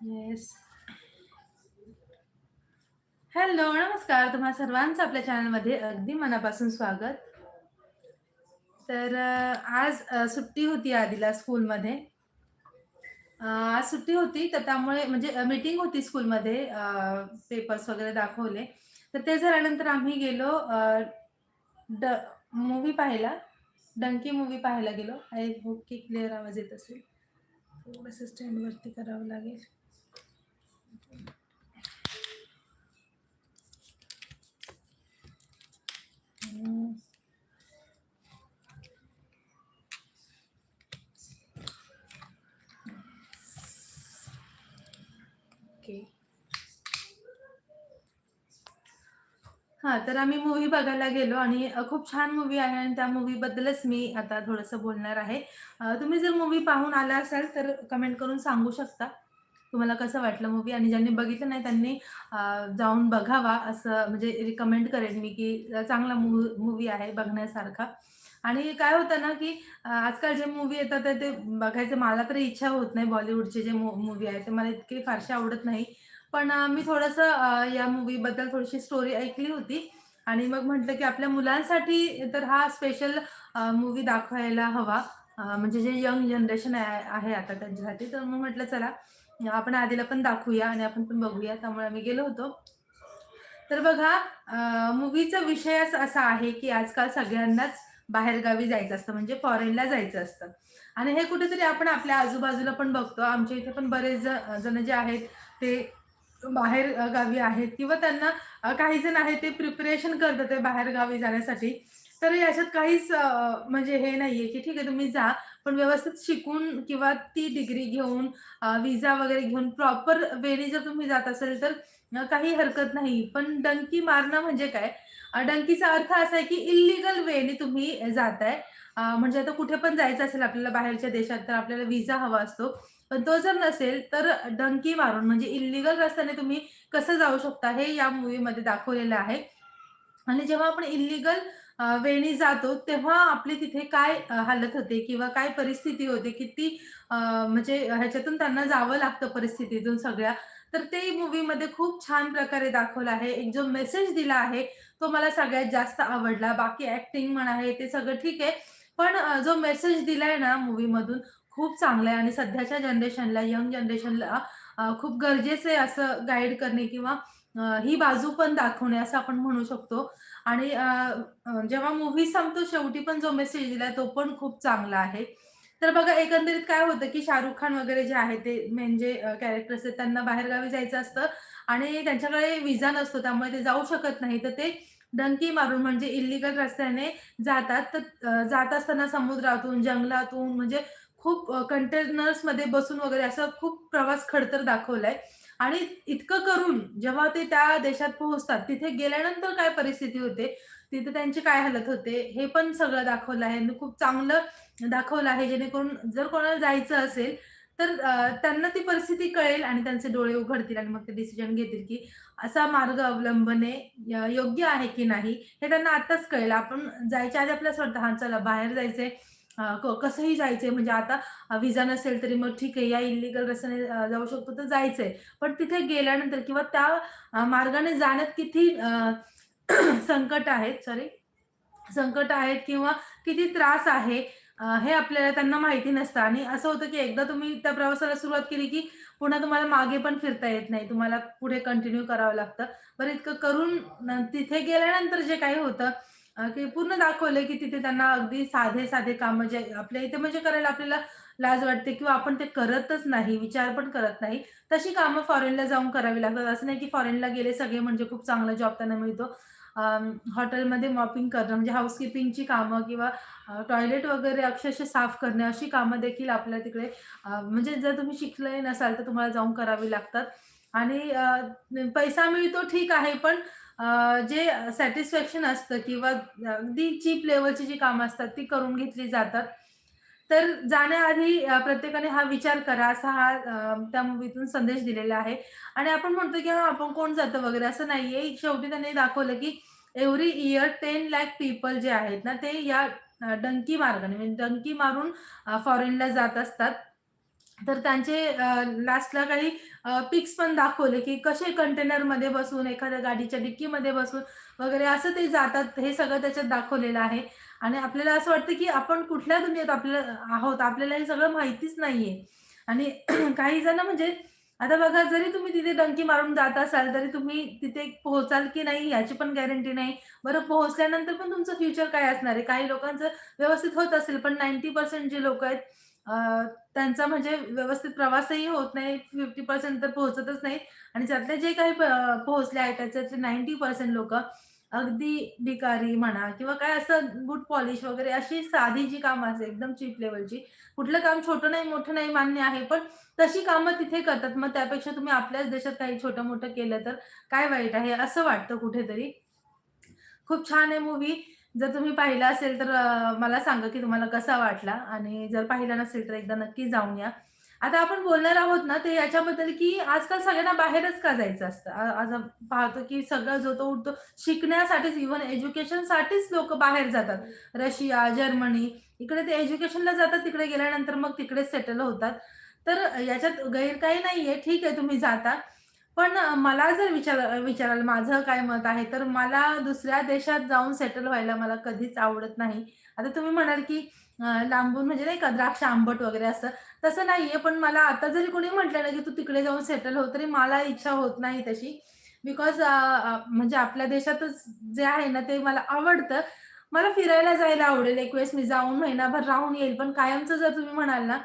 Yes. Hello, नमस्कार. तुम्हा सर्वांचं आपल्या चॅनलमध्ये अगदी मनापासून स्वागत. तर आज सुट्टी होती आधीला स्कूलमध्ये. आज सुट्टी होती, तर त्यामुळे म्हणजे मीटिंग होती स्कूलमध्ये. पेपर्स वगैरे दाखवले. तर ते झाल्यानंतर आम्ही गेलो ड मूव्ही पाहायला. डंकी मूव्ही पाहायला गेलो. आय होप की क्लिअर आवाज येत असेल. थोडंसं स्टँडवरती करावं लागेल. हं. ओके. हां, तर आम्ही मूव्ही बघायला गेलो आणि अ, खूप छान मूव्ही आहे आणि त्या मूव्हीबद्दलच मी आता थोडंसं बोलणार आहे. अ, तुम्ही जर मूव्ही पाहून आला असाल, तर कमेंट करून सांगू शकता. तुम्हाला कसं वाटलं मूव्ही आणि ज्यांनी बघितलं नाही त्यांनी अ, जाऊन बघावा असं म्हणजे रिकमेंड करेन मी, की अ, चांगला मूव्ही मूव्ही आहे बघण्यासारखा. आणि काय होतं ना, की अ, आजकाल जे मूव्ही येतात तर ते बघायचं मला तरी इच्छा होत नाही. बॉलिवूडचे जे मू मूव्ही आहेत, ते मला इतके फारसे आवडत नाही. पण मी थोडंसं या या बद्दल थोडीशी स्टोरी ऐकली होती आणि मग म्हटलं, की आपल्या मुलांसाठी तर हा स्पेशल मूवी दाखवायला हवा. म्हणजे जे यंग जनरेशन आहे आता त्यांच्यासाठी. तर मग म्हटलं चला आपण आधीला पण दाखवूया आणि आपण पण बघूया. त्यामुळे आम्ही गेलो होतो. तर बघा मूवीचा मूव्हीचा विषयच असा आहे, की आजकाल सगळ्यांनाच बाहेरगावी जायचं असतं, म्हणजे फॉरेनला जायचं असतं. आणि हे कुठेतरी आपण आपल्या आजूबाजूला पण बघतो. आमच्या इथे पण बरेच जण जे आहेत ते बाहेर गावी आहेत किंवा त्यांना काही जण आहेत ते प्रिपरेशन करतात बाहेर बाहेरगावी जाण्यासाठी. तर याच्यात काहीच म्हणजे हे नाहीये, की ठीक आहे तुम्ही जा, पण व्यवस्थित शिकून किंवा ती डिग्री घेऊन विजा व्हिसा वगैरे घेऊन प्रॉपर वेने जर तुम्ही जात असेल तर काही हरकत नाही. पण डंकी मारणं म्हणजे काय? डंकीचा अर्थ असा आहे, की इल्लीगल वेने तुम्ही जाताय. अ, म्हणजे आता कुठे पण जायचं असेल आपल्याला बाहेरच्या देशात, तर आपल्याला व्हिसा हवा असतो. पण तो जर नसेल, तर डंकी मारून म्हणजे इल्लीगल रस्त्याने तुम्ही कसं जाऊ शकता, हे या मूव्हीमध्ये दाखवलेलं आहे. आणि जेव्हा आपण इल्लीगल अ, वेनी जातो, तेव्हा आपली तिथे काय अ, हालत होते किंवा काय परिस्थिती होते, किती अ, म्हणजे ह्याच्यातून त्यांना जावं लागतं परिस्थितीतून सगळ्या. तर ते मूव्हीमध्ये खूप छान प्रकारे दाखवलं आहे. एक जो मेसेज दिला आहे, तो मला सगळ्यात जास्त आवडला. बाकी ॲक्टिंग म्हणा हे ते सगळं ठीक आहे. पण जो मेसेज दिलाय ना मूव्हीमधून खूप चांगला आहे आणि सध्याच्या जनरेशनला, यंग जनरेशनला खूप गरजेचं आहे असं गाईड करणे किंवा ही बाजू पण दाखवणे असं आपण म्हणू शकतो. आणि जेव्हा मूव्ही संपतो शेवटी पण जो मेसेज दिलाय तो पण खूप चांगला आहे. तर बघा एकंदरीत काय होतं, की शाहरुख खान वगैरे जे आहे ते मेन जे कॅरेक्टर्स आहेत त्यांना बाहेरगावी जायचं असतं आणि त्यांच्याकडे विजा नसतो त्यामुळे ते जाऊ शकत नाही. तर ते डंकी मारून म्हणजे इल्लीगल रस्त्याने जातात. तर जात असताना समुद्रातून, जंगलातून म्हणजे खूप कंटेनर्समध्ये बसून वगैरे असा खूप प्रवास खडतर दाखवलाय. आणि इतकं करून जेव्हा ते त्या देशात पोहोचतात, तिथे गेल्यानंतर काय परिस्थिती होते, तिथे त्यांची काय हालत होते, हे पण सगळं दाखवलं आहे खूप चांगलं दाखवलं आहे. जेणेकरून जर कोणाला जायचं असेल, तर त्यांना ती परिस्थिती कळेल आणि त्यांचे डोळे उघडतील आणि मग ते डिसिजन घेतील, की असा मार्ग अवलंबणे योग्य आहे की नाही, हे त्यांना आताच कळेल. आपण जायच्या आधी आपल्याला असं वाटतं, चला बाहेर जायचंय, कसंही जायचंय म्हणजे आता विजा नसेल तरी मग ठीक आहे, या इल्लीगल रस्त्याने जाऊ शकतो तर जायचंय." पण तिथे गेल्यानंतर किंवा त्या मार्गाने जाण्यात किती संकट आहेत सॉरी संकट आहेत किंवा किती त्रास आहे अ, हे आपल्याला त्यांना माहिती नसतं आणि असं होतं की एकदा तुम्ही त्या प्रवासाला सुरुवात केली की पुन्हा तुम्हाला मागे पण फिरता येत नाही. तुम्हाला पुढे कंटिन्यू करावं लागतं. बरं इतकं करून न तिथे गेल्यानंतर जे काही होतं अ, की पूर्ण दाखवलं की तिथे त्यांना अगदी साधे-साधे कामं जे आपल्या इथे म्हणजे करायला आपल्याला लाज वाटते किंवा आपण ते करतच नाही, विचार पण करत नाही. तशी कामं फॉरेनला जाऊन करावी लागतात. असं नाही की फॉरेनला गेले सगळे म्हणजे खूप चांगला जॉब त्यांना मिळतो. हॉटेलमध्ये मॉपिंग करणं म्हणजे हाऊसकीपिंगची कामं किंवा टॉयलेट वगैरे अक्षरशः साफ करणे अशी कामं देखील आपल्या तिकडे म्हणजे जर तुम्ही शिकले नसाल तर तुम्हाला जाऊन करावी लागतात. आणि पैसा मिळतो ठीक आहे, पण जे सॅटिस्फॅक्शन असतं किंवा अगदी चीप लेवलची जी कामं असतात ती करून घेतली जातात. तर जाण्याआधी प्रत्येकाने हा विचार करा असा हा त्या मूवीतून संदेश दिलेला आहे. आणि आपण म्हणतो की हा आपण कोण जातं वगैरे असं नाहीये. शेवटी त्यांनी दाखवलं की every year ten lakh people जे आहेत ना, ते या डंकी मार्गाने म्हणजे डंकी मारून फॉरेनला जात असतात. तर त्यांचे लास्टला काही पिक्स पण दाखवले, की कसे कंटेनरमध्ये बसून, एखाद्या गाडीच्या डिक्कीमध्ये बसून वगैरे असं ते जातात. हे सगळं त्याच्यात दाखवलेलं आहे आणि आपल्याला असं वाटतं, की आपण कुठल्या दुनियेत आपल्याला आहोत. आपल्याला हे सगळं माहितीच नाहीये आणि काही जण म्हणजे आता बघा, जरी तुम्ही तिथे डंकी मारून जात असाल, तरी तुम्ही तिथे पोहोचाल की नाही याची पण गॅरंटी नाही. बरं पोहोचल्यानंतर पण तुमचं फ्युचर काय असणार आहे? काही लोकांचं व्यवस्थित होत असेल, पण 90% जे लोक आहेत त्यांचा म्हणजे व्यवस्थित प्रवासही होत नाही. 50% तर पोहोचतच नाही आणि त्यातले जे काही प पोहोचले आहेत त्याच्यातले 90% लोकं अगदी भिकारी म्हणा किंवा काय असं बूट पॉलिश वगैरे अशी साधी जी कामं असतात एकदम चीप लेवलची कुठलं काम छोटं नाही, मोठं नाही मान्य आहे. पण तशी कामं तिथे करतात. मग त्यापेक्षा तुम्ही आपल्याच देशात काही छोटं-मोठं केलं तर काय वाईट आहे, असं वाटतं कुठेतरी. खूप छान आहे मूव्ही. जर तुम्ही पाहिला असेल तर मला सांगा की तुम्हाला कसा वाटला आणि जर पाहिला नसेल तर एकदा नक्की जाऊन या. आता आपण बोलणार आहोत ना, ते याच्याबद्दल की आजकाल सगळ्यांना बाहेरच का जायचं असतं? आज पाहतो की सगळा जो तो उठतो शिकण्यासाठीच इव्हन एज्युकेशनसाठीच लोक बाहेर जातात. रशिया, जर्मनी इकडे ते एज्युकेशनला जातात. तिकडे गेल्यानंतर मग तिकडे सेटल होतात. तर याच्यात गैर काही नाहीये. ठीक आहे तुम्ही जाता. पण मला जर विचार विचाराल माझं काय मत आहे, तर मला दुसऱ्या देशात जाऊन सेटल व्हायला मला कधीच आवडत नाही. आता तुम्ही म्हणाल की लांबून म्हणजे नाही का द्राक्ष आंबट वगैरे असं, तसं नाहीये. पण मला आता जरी कोणी म्हटलं ना, की "तू तिकडे जाऊन सेटल हो." तरी मला इच्छा होत नाही तशी. बिकॉज म्हणजे आपल्या देशातच जे आहे ना, ते मला आवडतं. मला फिरायला जायला आवडेल. एक वेळेस मी जाऊन महिनाभर राहून येईल. पण कायमचं जर तुम्ही म्हणाल ना,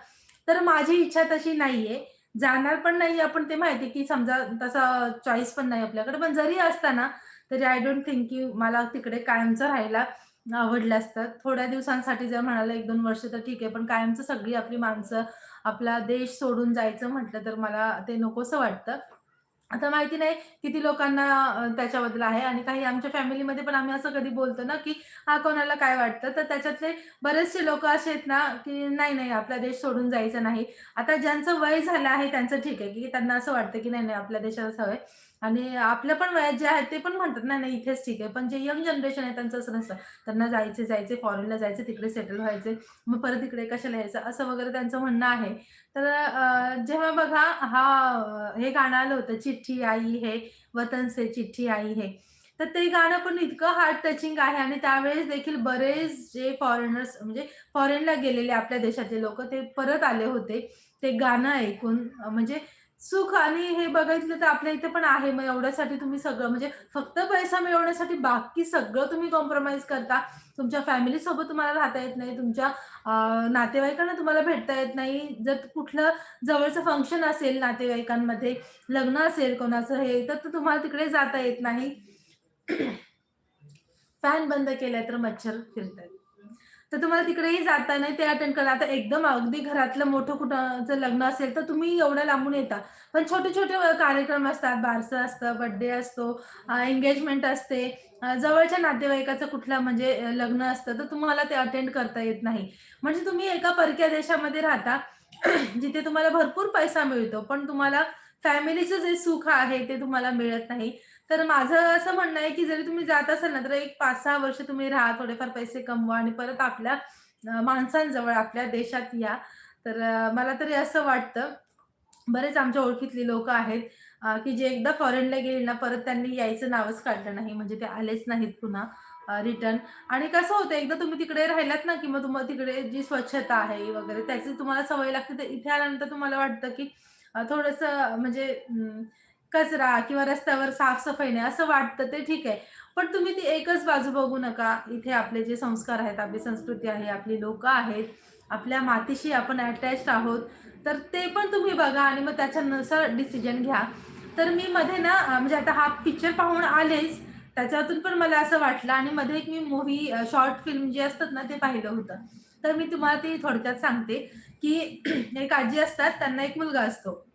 तर माझी इच्छा तशी नाहीये. जाणार पण नाही आपण ते माहिती आहे, की समजा तसा चॉईस पण नाही आपल्याकडे. पण जरी असताना तरी आय डोंट थिंक की मला तिकडे कायमचं राहायला आवडलं असतं. थोड्या दिवसांसाठी जर म्हणाला 1-2 वर्ष तर ठीक आहे. पण कायमचं सगळी आपली माणसं, आपला देश सोडून जायचं म्हटलं, तर मला ते नकोसं वाटतं. आता माहिती नाही किती लोकांना त्याच्याबद्दल आहे आणि काही आमच्या फॅमिलीमध्ये पण आम्ही असं कधी बोलतो ना, की हा कोणाला काय वाटतं? तर त्याच्यातले बरेचसे लोक असे आहेत ना, की नाही, नाही आपला देश सोडून जायचं नाही. आता ज्यांचं वय झालं आहे त्यांचं ठीक आहे, की त्यांना असं वाटतं, की नाही, नाही आपल्या देशालाच हवंय आणि आपल्या पण वयात जे आहेत ते पण म्हणतात, ना नाही इथेच ठीक आहे. पण जे यंग जनरेशन आहे त्यांचं असं नसतं. त्यांना जायचे, जायचे फॉरेनला जायचे तिकडे सेटल व्हायचे. मग परत इकडे कशाला यायचं? असं वगैरे त्यांचं म्हणणं आहे. तर जेव्हा बघा हा हे गाणं आलं होतं चिठ्ठी आई हे वतन से चिठ्ठी आई हे तर ते गाणं पण इतकं हार्ट टचिंग आहे आणि त्यावेळेस देखील बरेच जे फॉरेनर्स म्हणजे फॉरेनला गेलेले आपल्या देशातले लोक ते परत आले होते. ते गाणं ऐकून म्हणजे सुख आणि हे बघितलं तर आपल्या इथे पण आहे. मग एवढ्यासाठी तुम्ही सगळं म्हणजे फक्त पैसा मिळवण्यासाठी बाकी सगळं तुम्ही कॉम्प्रोमाइज करता. तुमच्या फॅमिली सोबत तुम्हाला राहता येत नाही. तुमच्या नातेवाईकांना तुम्हाला भेटता येत नाही. जर कुठलं जवळचं फंक्शन असेल नातेवाईकांमध्ये, लग्न असेल कोणाचं हे, तर तर तुम्हाला तिकडे जाता येत नाही. फॅन बंद केलाय तर मच्छर फिरतायत. तर तुम्हाला तिकडेही जाता नाही, ते अटेंड करा. आता एकदम अगदी घरातलं मोठं कुठं लग्न असेल, तर तुम्ही एवढं लांबून येता. पण छोटे-छोटे कार्यक्रम असतात, बारसं असतं, बर्थडे असतो, एंगेजमेंट असते, जवळच्या नातेवाईकाचं कुठलं म्हणजे लग्न असतं, तर तुम्हाला ते अटेंड करता येत नाही. म्हणजे तुम्ही एका परक्या देशामध्ये राहता, जिथे तुम्हाला भरपूर पैसा मिळतो, पण तुम्हाला फॅमिलीचं जे सुख आहे, ते तुम्हाला मिळत नाही. तर माझं असं म्हणणं आहे, की जरी तुम्ही जात असाल ना, तर एक 5-6 वर्ष तुम्ही राहा, थोडेफार पैसे कमवा आणि परत आपल्या माणसांजवळ आपल्या देशात या. तर मला तरी असं वाटतं. बरेच आमच्या ओळखीतली लोक आहेत की जे एकदा फॉरेनला गेली ना, परत त्यांनी यायचं नावच काढलं नाही. म्हणजे ते आलेच नाहीत पुन्हा रिटर्न. आणि कसं होतं, एकदा तुम्ही तिकडे राहिलात ना, की मग तुम्हाला तिकडे जी स्वच्छता आहे वगैरे त्याची तुम्हाला सवय लागते. तर इथे आल्यानंतर तुम्हाला वाटतं, की थोडंसं म्हणजे कचरा किंवा रस्त्यावर साफसफाई नाही असं वाटतं ते ठीक आहे. पण तुम्ही ती एकच बाजू बघू नका. इथे आपले जे संस्कार आहेत, आपली संस्कृती आहे, आपली लोकं आहेत, आपल्या मातीशी आपण अटॅच आहोत. तर ते पण तुम्ही बघा आणि मग त्याच्यानुसार डिसिजन घ्या. तर मी मध्ये ना म्हणजे आता हा पिक्चर पाहून आलेच. त्याच्यातून पण मला असं वाटलं आणि मध्ये एक मी मूव्ही शॉर्ट फिल्म जे असतात ना, ते पाहिलं होतं. तर मी तुम्हाला ते थोडक्यात सांगते, की एक आजी असतात, त्यांना एक मुलगा असतो.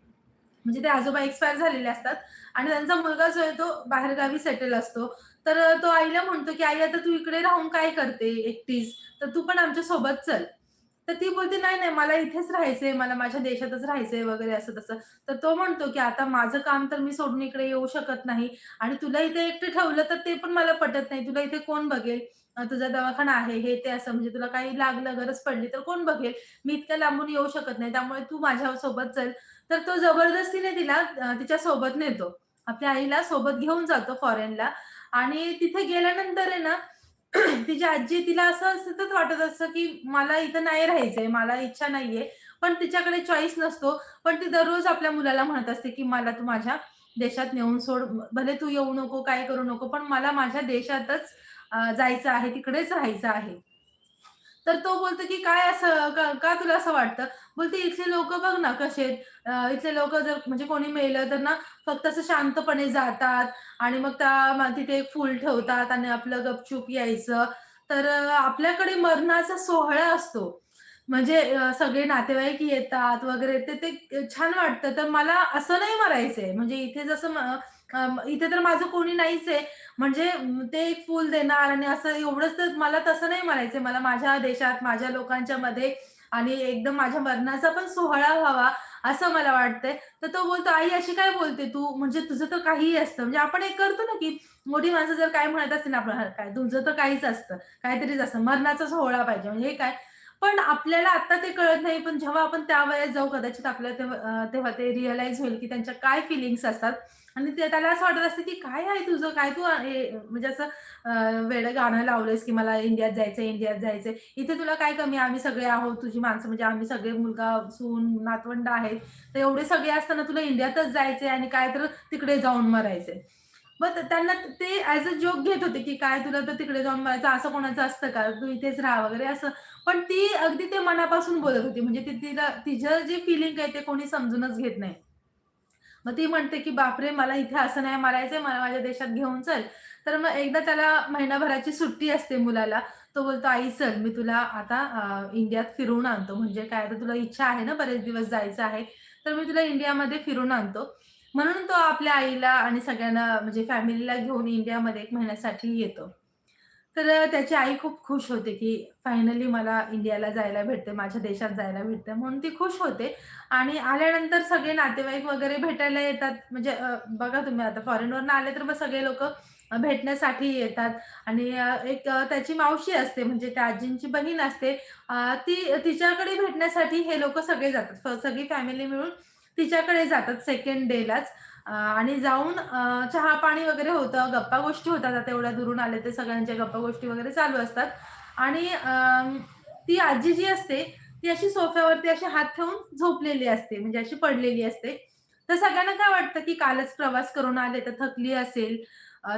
म्हणजे ते आजोबा एक्सपायर झालेले असतात आणि त्यांचा मुलगा जो आहे तो बाहेरगावी सेटल असतो. तर तो आईला म्हणतो, की "आई आता तू इकडे राहून काय करते एकटीच? तर तू पण आमच्यासोबत चल." तर ती बोलते, "नाही, नाही मला इथेच राहायचंय, मला माझ्या देशातच राहायचंय" वगैरे असं-तसं. तर तो म्हणतो, की "आता माझं काम तर मी सोडून इकडे येऊ शकत नाही आणि तुला इथे एकटे ठेवलं तर ते पण मला पटत नाही. तुला इथे कोण बघेल? तुझा दवाखाना आहे, हे ते असं म्हणजे तुला काही लागलं, गरज पडली तर कोण बघेल? मी इतक्या लांबून येऊ शकत नाही. त्यामुळे तू माझ्या सोबत चल." तर तो जबरदस्तीने तिला तिच्या सोबत नेतो. आपल्या आईला सोबत घेऊन जातो फॉरेनला आणि तिथे गेल्यानंतर आहे ना, तिची आजी तिला असं सतत वाटत असतं, की मला इथं नाही राहायचंय, मला इच्छा नाहीये. पण तिच्याकडे चॉईस नसतो. पण ती दररोज आपल्या मुलाला म्हणत असते, की "मला तू माझ्या देशात नेऊन सोड. भले तू येऊ नको, काय करू नको, पण मला माझ्या देशातच जायचं आहे, तिकडेच राहायचं आहे." तर तो बोलतो, की "काय असं का का तुला असं वाटतं?" बोलते, "इथले लोक बघ ना कसे आहेत. इथले लोक जर म्हणजे कोणी मेलं तर ना फक्त असं शांतपणे जातात आणि मग त्या तिथे एक फूल ठेवतात आणि आपलं गपचूप यायचं. तर आपल्याकडे मरणाचा सोहळा असतो. म्हणजे सगळे नातेवाईक येतात वगैरे ते ते छान वाटतं. तर मला असं नाही मरायचंय. म्हणजे इथे जसं इथे तर माझं कोणी नाहीच आहे. म्हणजे ते एक फूल देणार आणि असं एवढंच तर मला तसं नाही म्हणायचंय. मला माझ्या देशात, माझ्या लोकांच्या मध्ये आणि एकदम माझ्या मरणाचा पण सोहळा व्हावा, असं मला वाटतंय. तर तो बोलतो, "आई अशी काय बोलते तू? म्हणजे तुझं तर काहीही असतं." म्हणजे आपण एक करतो ना, की मोठी माणसं जर काय म्हणत असते ना, आपण काय तुझं तर काहीच असतं. काहीतरीच असतं. मरणाचा सोहळा पाहिजे." म्हणजे हे काय? पण आपल्याला आता ते कळत नाही. पण जेव्हा आपण त्या वयात जाऊ कदाचित आपल्याला तेव्हा तेव्हा ते रिअलाइज होईल, की त्यांच्या काय फिलिंग्स असतात आणि ते त्याला असं वाटत असतं, की "काय आहे तुझं? काय तू म्हणजे असं वेळ गाणं लावलंयस, की मला इंडियात जायचंय, इंडियात जायचंय. इथे तुला काय कमी आम्ही सगळे आहोत, तुझी माणसं म्हणजे आम्ही सगळे मुलगा, सून, नातवंड आहेत. तर एवढे सगळे असताना तुला इंडियातच जायचंय आणि काय तर तिकडे जाऊन मरायचंय." मग त्यांना ते ॲज अ जोक घेत होते, की "काय तुला तर तिकडे जाऊन मरायचं, असं कोणाचं असतं का? तू इथेच राहा" वगैरे असं. पण ती अगदी ते मनापासून बोलत होती. म्हणजे ती तिला तिचं जे फिलिंग आहे ते कोणी समजूनच घेत नाही. मग ती म्हणते, की "बापरे! मला इथे असं नाही मारायचंय, मला माझ्या देशात घेऊन चल." तर मग एकदा त्याला महिनाभराची सुट्टी असते मुलाला. तो बोलतो, "आई चल, मी तुला आता इंडियात फिरवून आणतो." म्हणजे काय आता तुला इच्छा आहे ना बरेच दिवस जायचं आहे, तर मी तुला इंडियामध्ये फिरून आणतो. म्हणून तो आपल्या आईला आणि सगळ्यांना म्हणजे फॅमिलीला घेऊन इंडियामध्ये एक महिन्यासाठी येतो. तर त्याची आई खूप खुश होते, की फायनली मला इंडियाला जायला भेटते, माझ्या देशात जायला भेटते म्हणून ती खुश होते. आणि आल्यानंतर सगळे नातेवाईक वगैरे भेटायला येतात. म्हणजे बघा तुम्ही आता फॉरेनवरनं आले तर मग सगळे लोक भेटण्यासाठी येतात आणि एक त्याची मावशी असते म्हणजे त्या आजींची बहीण असते. ती तिच्याकडे भेटण्यासाठी हे लोक सगळे जातात. सगळी फॅमिली मिळून तिच्याकडे जातात सेकंड डेलाच आणि जाऊन चहा-पाणी वगैरे होतं, गप्पा-गोष्टी होतात. आता एवढ्या दुरून आले ते सगळ्यांच्या गप्पा-गोष्टी वगैरे चालू असतात आणि ती आजी जी असते ती अशी सोफ्यावरती अशी हात ठेवून झोपलेली असते, म्हणजे अशी पडलेली असते. तर सगळ्यांना काय वाटतं, की कालच प्रवास करून आले, तर थकली असेल,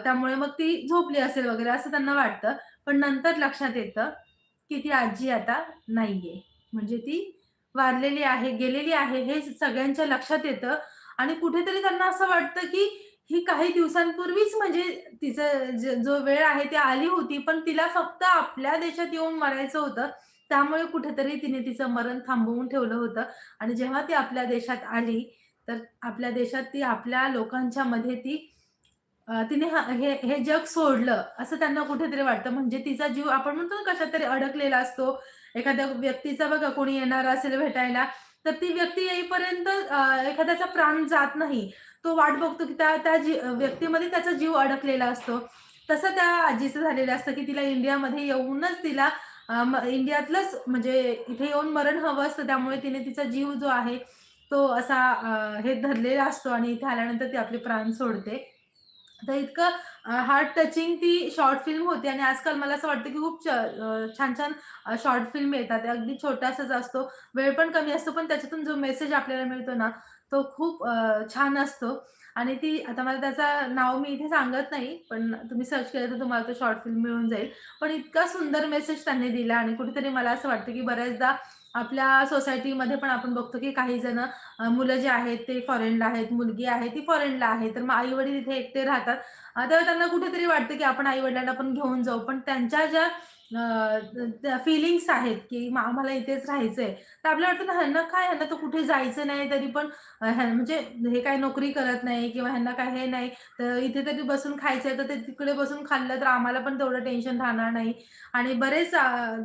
त्यामुळे मग ती झोपली असेल वगैरे असं त्यांना वाटतं. पण नंतर लक्षात येतं, की ती आजी आता नाहीये. म्हणजे ती वारलेली आहे, गेलेली आहे हे सगळ्यांच्या लक्षात येतं आणि कुठेतरी त्यांना असं वाटतं, की ही काही दिवसांपूर्वीच म्हणजे तिचं जो वेळ आहे ती आली होती, पण तिला फक्त आपल्या देशात येऊन मरायचं होतं. त्यामुळे कुठेतरी तिने तिचं मरण थांबवून ठेवलं होतं आणि जेव्हा ती आपल्या देशात आली, तर आपल्या देशात ती आपल्या लोकांच्या मध्ये ती तिने हे हे जग सोडलं, असं त्यांना कुठेतरी वाटतं. म्हणजे तिचा जीव आपण म्हणतो ना कशातरी अडकलेला असतो. एखाद्या व्यक्तीचा बघा कोणी येणार असेल भेटायला, तर ती व्यक्ती येईपर्यंत एखाद्याचा प्राण जात नाही. तो वाट बघतो की त्या त्या जी व्यक्तीमध्ये त्याचा जीव अडकलेला असतो. तसं त्या आजीचं झालेलं असतं, की तिला इंडियामध्ये येऊनच तिला इंडियातलंच म्हणजे इथे येऊन मरण हवं असतं. त्यामुळे तिने तिचा जीव जो आहे, तो असा हे धरलेला असतो आणि इथे आल्यानंतर ती आपले प्राण सोडते. तर इतकं हार्ट टचिंग ती शॉर्ट फिल्म होती आणि आजकाल मला असं वाटतं, की खूप छान-छान शॉर्ट फिल्म येतात. अगदी छोटासाच असतो, वेळ पण कमी असतो, पण त्याच्यातून जो मेसेज आपल्याला मिळतो ना, तो खूप छान असतो आणि ती आता मला त्याचा नाव मी इथे सांगत नाही, पण तुम्ही सर्च केलं तर तुम्हाला तो शॉर्ट फिल्म मिळून जाईल. पण इतका सुंदर मेसेज त्यांनी दिला आणि कुठेतरी मला असं वाटतं, की बऱ्याचदा आपल्या सोसायटीमध्ये पण आपण बघतो, की काही जण मुलं जे आहेत ते फॉरेनला आहेत, मुलगी आहे ती फॉरेनला आहे. तर मग आई-वडील इथे एकटे राहतात. तेव्हा त्यांना कुठेतरी वाटतं, की आपण आई-वडिलांना पण घेऊन जाऊ. पण त्यांच्या ज्या फिलिंग्स आहेत, की मग आम्हाला इथेच राहायचंय. तर आपल्याला वाटतं ह्यांना काय ह्यांना तर कुठे जायचं नाही तरी पण म्हणजे हे काय नोकरी करत नाही किंवा ह्यांना काय हे नाही, तर इथे तरी बसून खायचंय, तर ते तिकडे बसून खाल्लं तर आम्हाला पण तेवढं टेन्शन राहणार नाही. आणि बरेच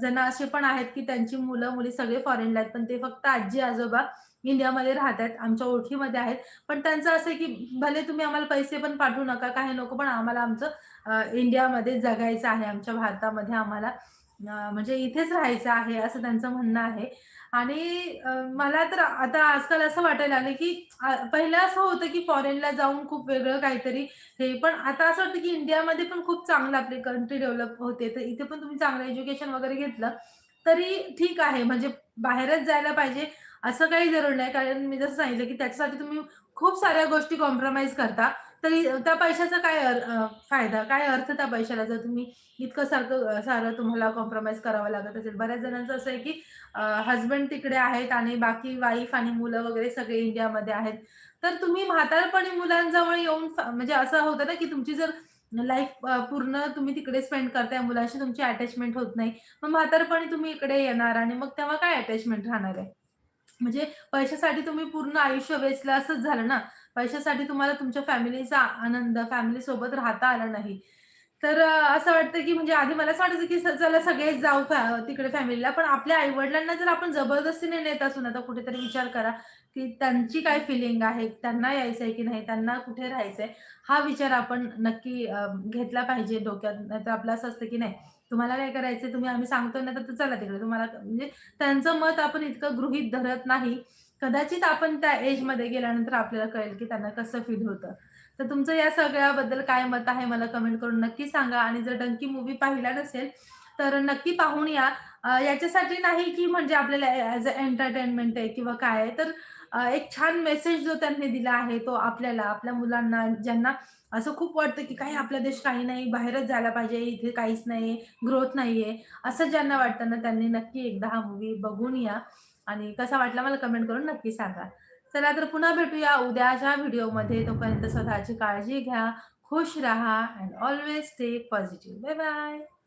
जण असे पण आहेत, की त्यांची मुलं-मुली सगळे फॉरेनला आहेत, पण ते फक्त आजी-आजोबा इंडियामध्ये राहतायत, आमच्या ओळखीमध्ये आहेत. पण त्यांचं असं आहे, की भले तुम्ही आम्हाला पैसे पण पाठवू नका, काही नको, पण आम्हाला आमचं इंडियामध्ये जगायचं आहे, आमच्या भारतामध्ये आम्हाला म्हणजे इथेच राहायचं आहे, असं त्यांचं म्हणणं आहे. आणि मला तर आता आजकाल असं वाटायला लागलं, की पहिलं असं होतं, की फॉरेनला जाऊन खूप वेगळं काहीतरी हे, पण आता असं वाटतं, की इंडियामध्ये पण खूप चांगलं आपली कंट्री डेव्हलप होते. तर इथे पण तुम्ही चांगलं एज्युकेशन वगैरे घेतलं, तरी ठीक आहे. म्हणजे बाहेरच जायला पाहिजे असं काही जरूर नाही. कारण मी जसं सांगितलं, की त्याच्यासाठी तुम्ही खूप साऱ्या गोष्टी कॉम्प्रोमाइज करता. तरी त्या पैशाचा काय फायदा? काय अर्थ त्या पैशाला जर तुम्ही इतकं सारखं सारं तुम्हाला कॉम्प्रोमाइज करावं लागत असेल. बऱ्याच जणांचं असं आहे, की हजबंड तिकडे आहेत आणि बाकी वाईफ आणि मुलं वगैरे सगळे इंडियामध्ये आहेत. तर तुम्ही म्हातारपणी मुलांजवळ येऊन म्हणजे असं होतं ना, की तुमची जर लाईफ पूर्ण तुम्ही तिकडे स्पेंड करताय, मुलांशी तुमची अटॅचमेंट होत नाही. मग म्हातारपणी तुम्ही इकडे येणार आणि मग तेव्हा काय अटॅचमेंट राहणार आहे? म्हणजे पैशासाठी तुम्ही पूर्ण आयुष्य वेचलं असंच झालं ना. पैशासाठी तुम्हाला तुमच्या फॅमिलीचा आनंद, फॅमिलीसोबत राहता आला नाही. तर असं वाटतं की म्हणजे आधी मला असं वाटायचं की स चला सगळेच जाऊ फॅ तिकडे फॅमिलीला. पण आपल्या आई-वडिलांना जर आपण जबरदस्तीने नेत असू ना, तर कुठेतरी विचार करा, की त्यांची काय फिलिंग आहे? त्यांना यायचंय की नाही? त्यांना कुठे राहायचंय? हा विचार आपण नक्की घेतला पाहिजे डोक्यात. नाही तर आपलं असं असतं की नाही, तुम्हाला काय करायचं तुम्ही आम्ही सांगतो ना, तर चला तिकडे. तुम्हाला म्हणजे त्यांचं मत आपण इतकं गृहीत धरत नाही. कदाचित आपण त्या एजमध्ये गेल्यानंतर आपल्याला कळेल, की त्यांना कसं फील होतं. तर तुमचं या सगळ्याबद्दल काय मत आहे मला कमेंट करून नक्की सांगा आणि जर डंकी मूव्ही पाहिला नसेल, तर नक्की पाहून या. याच्यासाठी नाही, की म्हणजे आपल्याला ॲज अ एंटरटेनमेंट आहे किंवा काय आहे. तर अ, एक छान मेसेज जो त्यांनी दिला आहे, तो आपल्याला, आपल्या मुलांना, ज्यांना असं खूप वाटतं, की काही आपला देश काही नाही, बाहेरच जायला पाहिजे, इथे काहीच नाही, ग्रोथ नाहीये, असं ज्यांना वाटतं ना, त्यांनी नक्की एकदा हा मूव्ही बघून या आणि कसा वाटला मला कमेंट करून नक्की सांगा. चला तर पुन्हा भेटूया उद्याच्या व्हिडिओमध्ये. तोपर्यंत स्वतःची काळजी घ्या, खुश राहा and always stay positive. Bye bye.